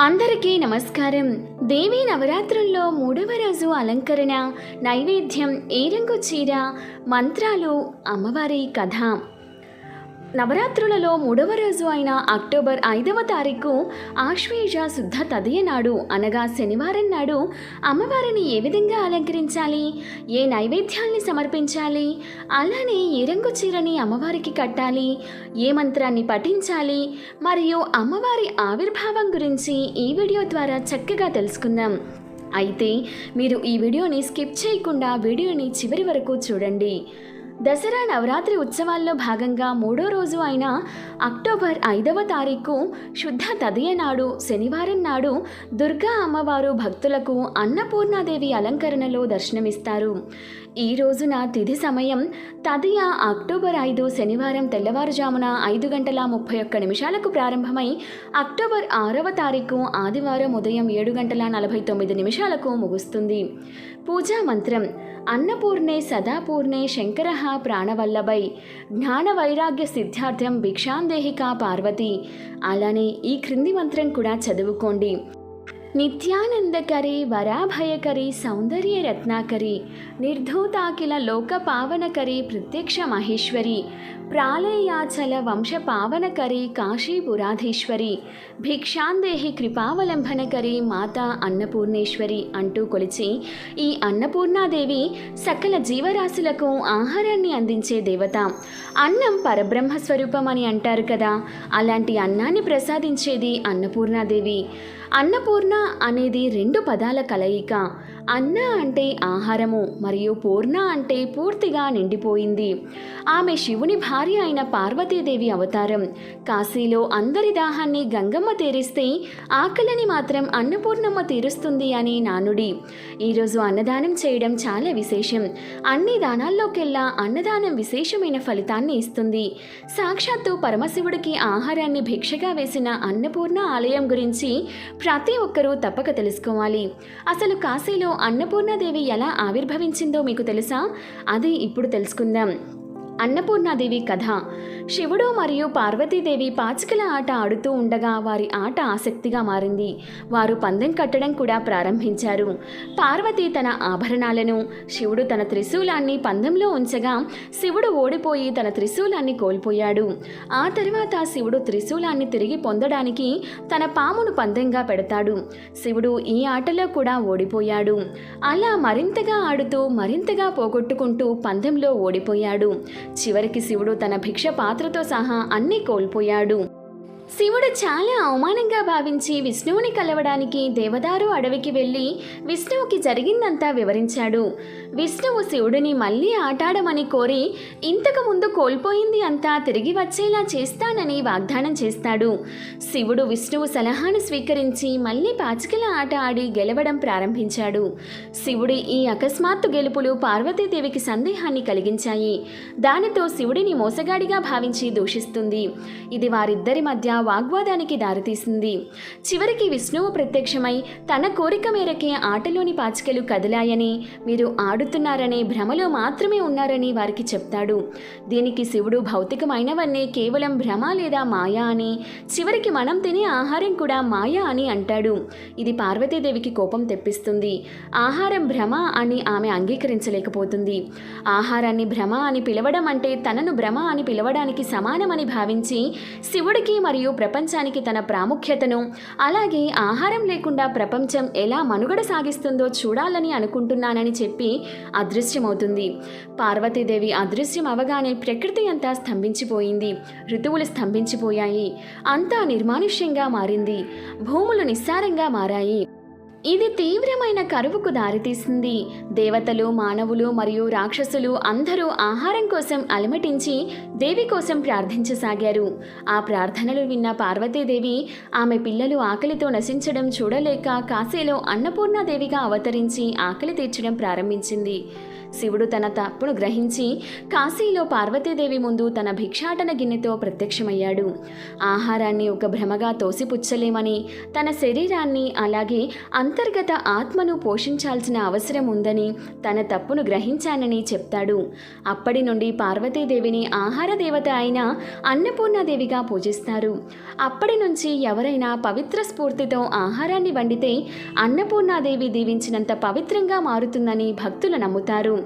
అందరికీ నమస్కారం. దేవీ నవరాత్రుల్లో మూడవ రోజు అలంకరణ నైవేద్యం ఏ రంగు చీర మంత్రాలు అమ్మవారి కథ. నవరాత్రులలో మూడవ రోజు అయిన అక్టోబర్ ఐదవ తారీఖు ఆశ్వేజ శుద్ధ తదియ నాడు అనగా శనివారం నాడు అమ్మవారిని ఏ విధంగా అలంకరించాలి? ఏ నైవేద్యాల్ని సమర్పించాలి? అలానే ఏ రంగు చీరని అమ్మవారికి కట్టాలి? ఏ మంత్రాన్ని పఠించాలి? మరియు అమ్మవారి ఆవిర్భావం గురించి ఈ వీడియో ద్వారా చక్కగా తెలుసుకుందాం. అయితే మీరు ఈ వీడియోని స్కిప్ చేయకుండా వీడియోని చివరి వరకు చూడండి. దసరా నవరాత్రి ఉత్సవాల్లో భాగంగా మూడో రోజు అయిన అక్టోబర్ ఐదవ తారీఖు శుద్ధ తదియ నాడు శనివారం నాడు దుర్గా అమ్మవారు భక్తులకు అన్నపూర్ణాదేవి అలంకరణలో దర్శనమిస్తారు. ఈ రోజున తిథి సమయం తదియ అక్టోబర్ ఐదు శనివారం తెల్లవారుజామున ఐదు గంటల ముప్పై ఒక్క నిమిషాలకు ప్రారంభమై అక్టోబర్ ఆరవ తారీఖు ఆదివారం ఉదయం ఏడు గంటల నలభై తొమ్మిది నిమిషాలకు ముగుస్తుంది. పూజా మంత్రం అన్నపూర్ణే సదాపూర్ణే శంకర ప్రాణవల్లభై. జ్ఞాన వైరాగ్య సిద్ధార్థం భిక్షాందేహిక పార్వతి. అలానే ఈ క్రింది మంత్రం కూడా చదువుకోండి. నిత్యానందకరి వరాభయకరి సౌందర్య రత్నాకరి నిర్ధూతాకిల లోక పావనకరి ప్రత్యక్ష మహేశ్వరి ప్రాళయాచల వంశ పావనకరి కాశీపురాధీశ్వరి భిక్షాందేహి కృపావలంబనకరి మాత అన్నపూర్ణేశ్వరి అంటూ కొలిచి ఈ అన్నపూర్ణాదేవి సకల జీవరాశులకు ఆహారాన్ని అందించే దేవత. అన్నం పరబ్రహ్మ స్వరూపం అని అంటారు కదా అలాంటి అన్నాన్ని ప్రసాదించేది అన్నపూర్ణాదేవి. అన్నపూర్ణ అనేది రెండు పదాల కలయిక అన్న అంటే ఆహారము మరియు పూర్ణ అంటే పూర్తిగా నిండిపోయింది. ఆమె శివుని భార్య అయిన పార్వతీదేవి అవతారం. కాశీలో అందరి దాహాన్ని గంగమ్మ తీరిస్తే ఆకలిని మాత్రం అన్నపూర్ణమ్మ తీరుస్తుంది అని నానుడి. ఈరోజు అన్నదానం చేయడం చాలా విశేషం. అన్ని దానాల్లోకెల్లా అన్నదానం విశేషమైన ఫలితాన్ని ఇస్తుంది. సాక్షాత్తు పరమశివుడికి ఆహారాన్ని భిక్షగా వేసిన అన్నపూర్ణ ఆలయం గురించి ప్రతి ఒక్కరూ తప్పక తెలుసుకోవాలి. అసలు కాశీలో అన్నపూర్ణాదేవి ఎలా ఆవిర్భవించిందో మీకు తెలుసా? అది ఇప్పుడు తెలుసుకుందాం. అన్నపూర్ణాదేవి కథ. శివుడు మరియు పార్వతీదేవి పాచికల ఆట ఆడుతూ ఉండగా వారి ఆట ఆసక్తిగా మారింది. వారు పందెం కట్టడం కూడా ప్రారంభించారు. పార్వతి తన ఆభరణాలను శివుడు తన త్రిశూలాన్ని పందెంలో ఉంచగా శివుడు ఓడిపోయి తన త్రిశూలాన్ని కోల్పోయాడు. ఆ తర్వాత శివుడు త్రిశూలాన్ని తిరిగి పొందడానికి తన పామును పందెంగా పెడతాడు. శివుడు ఈ ఆటలో కూడా ఓడిపోయాడు. అలా మరింతగా ఆడుతూ మరింతగా పోగొట్టుకుంటూ పందెంలో ఓడిపోయాడు. చివరికి శివుడు తన భిక్ష పాత్రతో సహా అన్నీ కోల్పోయాడు. శివుడు చాలా అవమానంగా భావించి విష్ణువుని కలవడానికి దేవదారు అడవికి వెళ్ళి విష్ణువుకి జరిగిందంతా వివరించాడు. విష్ణువు శివుడిని మళ్ళీ ఆటాడమని కోరి ఇంతకు ముందు కోల్పోయింది అంతా తిరిగి వచ్చేలా చేస్తానని వాగ్దానం చేస్తాడు. శివుడు విష్ణువు సలహాను స్వీకరించి మళ్ళీ పాచికల ఆట ఆడి గెలవడం ప్రారంభించాడు. శివుడి ఈ అకస్మాత్తు గెలుపులు పార్వతీదేవికి సందేహాన్ని కలిగించాయి. దానితో శివుడిని మోసగాడిగా భావించి దూషిస్తుంది. ఇది వారిద్దరి మధ్య వాగ్వాదానికి దారితీసింది. చివరికి విష్ణువు ప్రత్యక్షమై తన కోరిక మేరకే ఆటలోని పాచికలు కదిలాయని మీరు ఆడుతున్నారనే భ్రమలో మాత్రమే ఉన్నారని వారికి చెప్తాడు. దీనికి శివుడు భౌతికమైనవన్నీ కేవలం భ్రమ లేదా మాయా అని చివరికి మనం తినే ఆహారం కూడా మాయా అని అంటాడు. ఇది పార్వతీదేవికి కోపం తెప్పిస్తుంది. ఆహారం భ్రమ అని ఆమె అంగీకరించలేకపోతుంది. ఆహారాన్ని భ్రమ అని పిలవడం అంటే తనను భ్రమ అని పిలవడానికి సమానమని భావించి శివుడికి మరియు ప్రపంచానికి తన ప్రాముఖ్యతను అలాగే ఆహారం లేకుండా ప్రపంచం ఎలా మనుగడ సాగిస్తుందో చూడాలని అనుకుంటున్నానని చెప్పి అదృశ్యమవుతుంది. పార్వతీదేవి అదృశ్యం అవగానే ప్రకృతి అంతా స్తంభించిపోయింది. ఋతువులు స్తంభించిపోయాయి. అంతా నిర్మానుష్యంగా మారింది. భూములు నిస్సారంగా మారాయి. ఇది తీవ్రమైన కరువుకు దారితీసింది. దేవతలు మానవులు మరియు రాక్షసులు అందరూ ఆహారం కోసం అలమటించి దేవి కోసం ప్రార్థించసాగారు. ఆ ప్రార్థనలు విన్న పార్వతీదేవి ఆమె పిల్లలు ఆకలితో నశించడం చూడలేక కాశీలో అన్నపూర్ణాదేవిగా అవతరించి ఆకలి తీర్చడం ప్రారంభించింది. శివుడు తన తప్పును గ్రహించి కాశీలో పార్వతీదేవి ముందు తన భిక్షాటన గిన్నెతో ప్రత్యక్షమయ్యాడు. ఆహారాన్ని ఒక భ్రమగా తోసిపుచ్చలేమని తన శరీరాన్ని అలాగే అంతర్గత ఆత్మను పోషించాల్సిన అవసరం ఉందని తన తప్పును గ్రహించానని చెప్తాడు. అప్పటి నుండి పార్వతీదేవిని ఆహార దేవత అయిన అన్నపూర్ణాదేవిగా పూజిస్తారు. అప్పటి నుంచి ఎవరైనా పవిత్ర స్ఫూర్తితో ఆహారాన్ని వండితే అన్నపూర్ణాదేవి దీవించినంత పవిత్రంగా మారుతుందని భక్తులు నమ్ముతారు.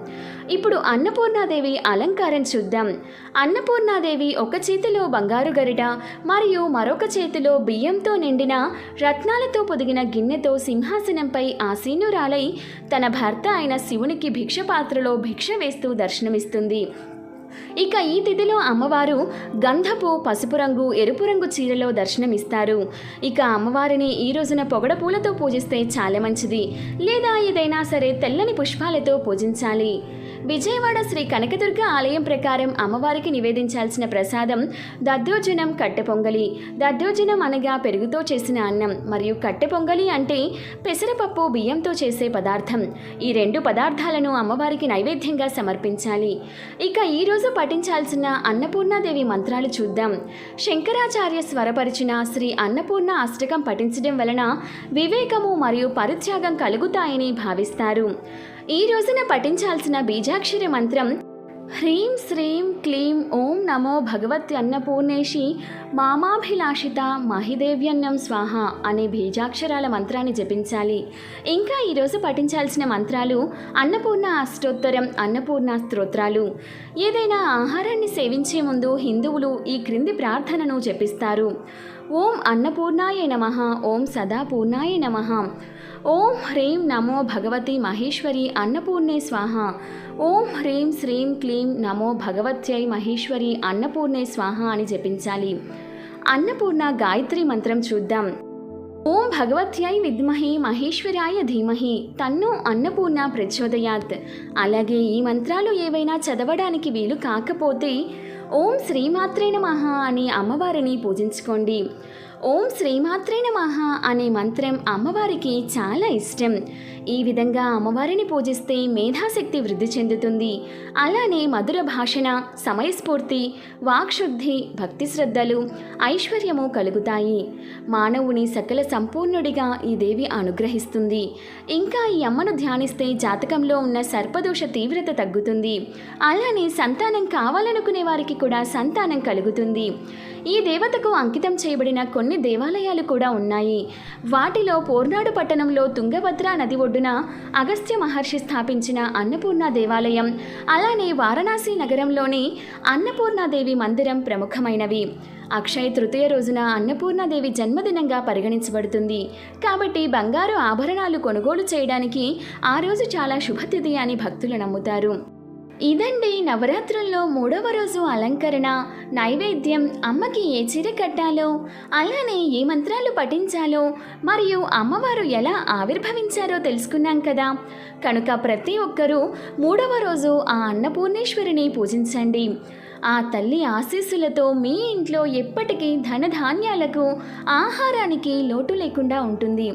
ఇప్పుడు అన్నపూర్ణాదేవి అలంకారం చూద్దాం. అన్నపూర్ణాదేవి ఒక చేతిలో బంగారు గరిట మరియు మరొక చేతిలో బియ్యంతో నిండిన రత్నాలతో పొదిగిన గిన్నెతో సింహాసనంపై ఆసీనురాలై తన భర్త అయిన శివునికి భిక్ష పాత్రలో భిక్ష వేస్తూ దర్శనమిస్తుంది. ఇక ఈ తిథిలో అమ్మవారు గంధపు పసుపు రంగు ఎరుపు రంగు చీరలో దర్శనమిస్తారు. ఇక అమ్మవారిని ఈ రోజున పొగడ పూలతో పూజిస్తే చాలా మంచిది. లేదా ఏదైనా సరే తెల్లని పుష్పాలతో పూజించాలి. విజయవాడ శ్రీ కనకదుర్గ ఆలయం ప్రకారం అమ్మవారికి నివేదించాల్సిన ప్రసాదం దద్దోజనం కట్టె పొంగలి దద్దోజనం అనగా పెరుగుతో చేసిన అన్నం మరియు కట్టె పొంగలి అంటే పెసరపప్పు బియ్యంతో చేసే పదార్థం. ఈ రెండు పదార్థాలను అమ్మవారికి నైవేద్యంగా సమర్పించాలి. ఇక ఈరోజు పఠించాల్సిన అన్నపూర్ణాదేవి మంత్రాలు చూద్దాం. శంకరాచార్య స్వరపరిచిన శ్రీ అన్నపూర్ణ అష్టకం పఠించడం వలన వివేకము మరియు పరిత్యాగం కలుగుతాయని భావిస్తారు. ఈ రోజున పఠించాల్సిన బీజాక్షరి మంత్రం హ్రీం శ్రీం క్లీం ఓం నమో భగవతి అన్నపూర్ణేషి మామాభిలాషిత మహిదేవ్యన్నం స్వాహ అనే బీజాక్షరాల మంత్రాన్ని జపించాలి. ఇంకా ఈరోజు పఠించాల్సిన మంత్రాలు అన్నపూర్ణ అష్టోత్తరం అన్నపూర్ణ స్తోత్రాలు. ఏదైనా ఆహారాన్ని సేవించే ముందు హిందువులు ఈ క్రింది ప్రార్థనను జపిస్తారు. ఓం అన్నపూర్ణాయ నమ ఓం సదాపూర్ణాయ నమ. ఓం హ్రీం నమో భగవతి మహేశ్వరి అన్నపూర్ణే స్వాహ. ఓం హ్రీం శ్రీం క్లీం నమో భగవత్యై మహేశ్వరి అన్నపూర్ణే స్వాహ అని జపించాలి. అన్నపూర్ణ గాయత్రి మంత్రం చూద్దాం. ఓం భగవత్యై విద్మహి మహేశ్వరాయ ధీమహి తన్ను అన్నపూర్ణ ప్రచోదయాత్. అలాగే ఈ మంత్రాలు ఏవైనా చదవడానికి వీలు కాకపోతే ఓం శ్రీమాత్రే మహా అని అమ్మవారిని పూజించుకోండి. ఓం శ్రీమాత్రే నమః అనే మంత్రం అమ్మవారికి చాలా ఇష్టం. ఈ విధంగా అమ్మవారిని పూజిస్తే మేధాశక్తి వృద్ధి చెందుతుంది. అలానే మధుర భాషణ సమయస్ఫూర్తి వాక్శుద్ధి భక్తి శ్రద్ధలు ఐశ్వర్యము కలుగుతాయి. మానవుని సకల సంపూర్ణుడిగా ఈ దేవి అనుగ్రహిస్తుంది. ఇంకా ఈ అమ్మను ధ్యానిస్తే జాతకంలో ఉన్న సర్పదోష తీవ్రత తగ్గుతుంది. అలానే సంతానం కావాలనుకునే వారికి కూడా సంతానం కలుగుతుంది. ఈ దేవతకు అంకితం చేయబడిన కొన్ని కొన్ని దేవాలయాలు కూడా ఉన్నాయి. వాటిలో పోర్నాడు పట్టణంలో తుంగభద్ర నది ఒడ్డున అగస్త్య మహర్షి స్థాపించిన అన్నపూర్ణ దేవాలయం. అలానే వారణాసి నగరంలోని అన్నపూర్ణాదేవి మందిరం ప్రముఖమైనవి. అక్షయ తృతీయ రోజున అన్నపూర్ణాదేవి జన్మదినంగా పరిగణించబడుతుంది. కాబట్టి బంగారు ఆభరణాలు కొనుగోలు చేయడానికి ఆ రోజు చాలా శుభతిథి అని భక్తులు నమ్ముతారు. ఇదండి నవరాత్రుల్లో మూడవ రోజు అలంకరణ నైవేద్యం అమ్మకి ఏ చీర కట్టాలో అలానే ఏ మంత్రాలు పఠించాలో మరియు అమ్మవారు ఎలా ఆవిర్భవించారో తెలుసుకున్నాం కదా. కనుక ప్రతి ఒక్కరూ మూడవ రోజు ఆ అన్నపూర్ణేశ్వరిని పూజించండి. ఆ తల్లి ఆశీస్సులతో మీ ఇంట్లో ఎప్పటికీ ధనధాన్యాలకు ఆహారానికి లోటు లేకుండా ఉంటుంది.